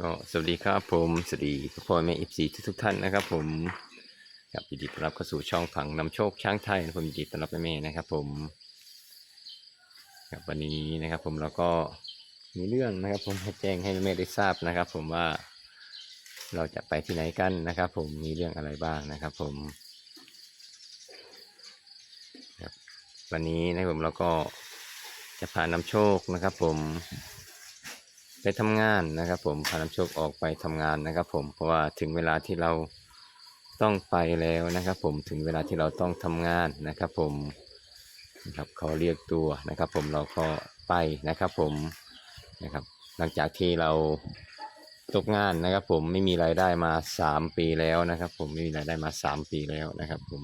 ก็สวัสดีครับผมสวัสดีพ่อแม่อิฟซีทุกท่านนะครับ ผมครับยินดีต้อนรับเข้าสู่ช่องผังนำโชคช้างไทยผมยินดีต้อนรับแม่นะครับ ผมครับวันนี้นะครับ ผมเราก็มีเรื่องนะครับ ผมแจ้งให้แม่ได้ทราบนะครับ ผมว่าเราจะไปที่ไหนกันนะครับ ผมมีเรื่องอะไรบ้างนะครับ ผมครับวันนี้นะครับผมเราก็จะพานำโชคนะครับ ผม ไปทำงานนะครับ ผมพานำโชคออกไปทำงานนะครับ ผมเพราะว่าถึงเวลาที่เราต้องไปแล้วนะครับ ผมถึงเวลาที่เราต้องทำงานนะครับ ผมนะครับเขาเรียกตัวนะครับ ผมเราก็ไปนะครับ ผมนะครับ หลังจากที่เราตกงานนะครับ ผมไม่มีรายได้มาสามปีแล้วนะครับ ผมไม่มีรายได้มาสามปีแล้วนะครับ ผม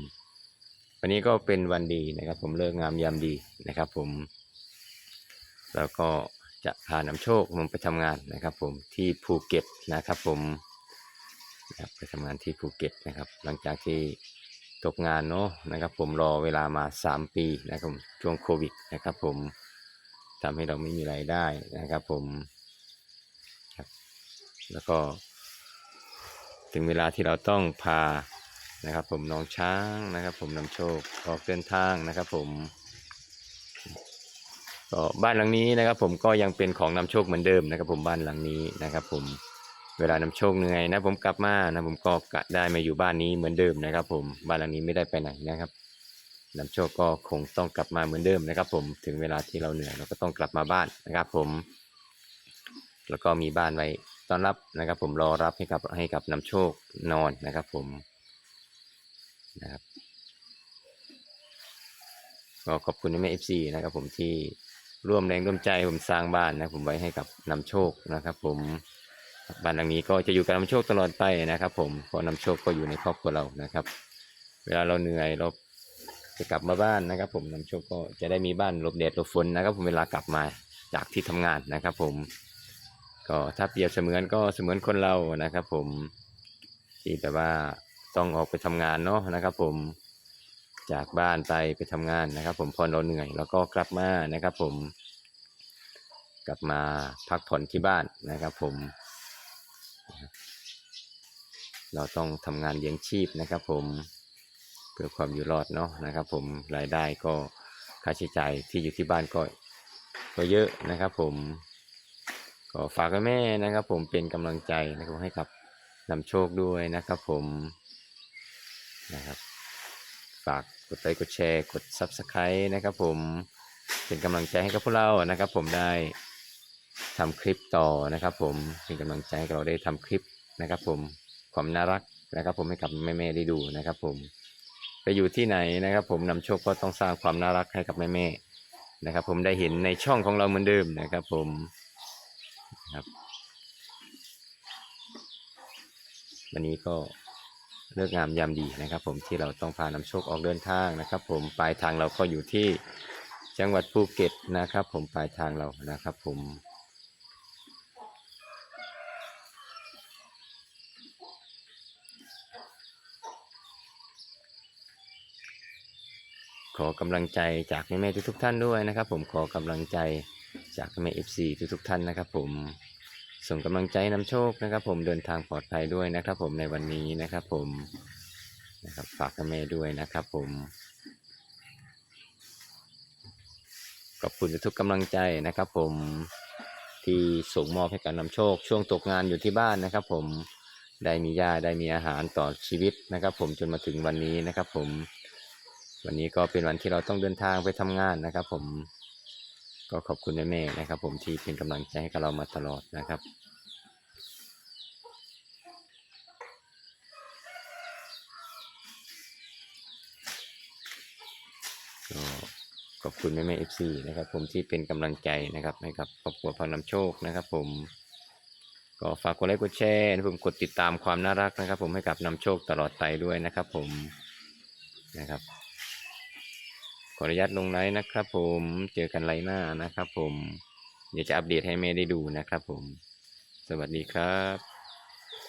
วันนี้ก็เป็นวันดีนะครับ ผมเลิกงามยามดีนะครับ ผม แล้วก็ จะพานำโชคผมไปทำงานนะครับ ผมที่ภูเก็ตนะครับ ผมนะครับไปทำงานที่ภูเก็ตนะครับ หลังจากที่ตกงานเนาะนะครับ ผมรอเวลามาสามปีนะครับผมช่วงโควิดนะครับ ผมทำให้เราไม่มีรายได้นะครับ ผมครับแล้วก็ ถึงเวลาที่เราต้องพานะครับ ผมน้องช้างนะครับ ผมนำโชคออกเดินทางนะครับ ผม ก็บ้านหลังนี้นะครับ ผมก็ยังเป็นของนำโชคเหมือนเดิมนะครับ ผมบ้านหลังนี้นะครับ ผมเวลานำโชคเหนื่อยนะ ผมกลับมานะผมก็กะได้มาอยู่บ้านนี้เหมือนเดิมนะครับ ผมบ้านหลังนี้ไม่ได้ไปไหนนะครับนำโชคก็คงต้องกลับมาเหมือนเดิมนะครับ ผมถึงเวลาที่เราเหนื่อยเราก็ต้องกลับมาบ้านนะครับ ผม แล้วก็มีบ้านไว้ต้อนรับนะครับ ผมรอรับให้กับให้กับนำโชคนอนนะครับ ผมนะครับก็ขอบคุณแม่เอฟซีนะครับผมที่ ร่วมแรงร่วมใจผมสร้างบ้านนะผมไว้ให้กับนำโชคนะครับ ผมบ้านหลังนี้ก็จะอยู่กับนำโชคตลอดไปนะครับ ผมเพราะนำโชคก็อยู่ในครอบครัวเรานะครับ เวลาเราเหนื่อยเราจะกลับมาบ้านนะครับ ผมนำโชคก็จะได้มีบ้านหลบแดดหลบฝนนะครับ ผมเวลากลับมาจากที่ทำงานนะครับ ผม ก็ถ้าเปรียบเสมือนก็เสมือนคนเรานะครับ ผมที่แบบว่าต้องออกไปทำงานเนาะนะครับ ผม จากบ้านไปไปทำงานนะครับ ผมพอเราเหนื่อยแล้วก็กลับมานะครับ ผม กลับมาพักผ่อนที่บ้านนะครับ ผม เราต้องทำงานเลี้ยงชีพนะครับ ผมเพื่อความอยู่รอดเนาะนะครับ ผมรายได้ก็ค่าใช้จ่ายที่อยู่ที่บ้านก็ก็เยอะนะครับ ผมก็ฝากแม่นะครับ ผมเป็นกำลังใจนะครับให้กับนำโชคด้วยนะครับ ผมนะครับากกดไลค์กดแชร์กด Subscribe นะครับผมเป็นกำลังใจให้กับพวกเรานะครับ ผมได้ทำคลิปต่อนะครับ ผมเป็นกำลังใจให้เราได้ทำคลิปนะครับ ผมความน่ารักนะครับ ผมให้กับแม่ๆได้ดูนะครับ ผมไปอยู่ที่ไหนนะครับ ผมนำโชคก็ต้องสร้างความน่ารักให้กับแม่ๆนะครับ ผมได้เห็นในช่องของเราเหมือนเดิมนะครับ ผมครับวันนี้ก็ เลิกงามยามดีนะครับ ผมที่เราต้องพานำโชคออกเดินทางนะครับ ผมปลายทางเราก็อยู่ที่จังหวัดภูเก็ตนะครับ ผมปลายทางเรานะครับ ผมขอกำลังใจจากแม่ๆทุกๆท่านด้วยนะครับ ผมขอกำลังใจจากแม่เอฟซีทุกๆท่านนะครับ ผม ส่งกำลังใจนำโชคนะครับ ผมเดินทางปลอดภัยด้วยนะครับ ผมในวันนี้นะครับ ผมนะครับฝากแม่ด้วยนะครับ ผมขอบคุณทุกกำลังใจนะครับ ผมที่ส่งมอบให้การนำโชค ช่วงตกงานอยู่ที่บ้านนะครับ ผมได้มียาได้มีอาหารต่อชีวิตนะครับ ผมจนมาถึงวันนี้นะครับ ผมวันนี้ก็เป็นวันที่เราต้องเดินทางไปทำงานนะครับ ผม ก็ขอบคุณแม่ๆนะครับ ผมที่เป็นกำลังใจให้กับเรามาตลอดนะครับก็ขอบคุณแม่แม่เอฟซีนะครับ ผมที่เป็นกำลังใจนะครับให้กับครอบครัวพังน้ำโชคนะครับ ผมก็ฝากกดไลค์กดแชร์นะผมกดติดตามความน่ารักนะครับ ผมให้กับนำโชคตลอดไปด้วยนะครับ ผมนะครับ ออนุญาตลงไลน์นะครับ ผมเจอกันไลน์หน้านะครับ ผม เดี๋ยวจะอัปเดตให้แม่ได้ดูนะครับ ผม สวัสดีครับ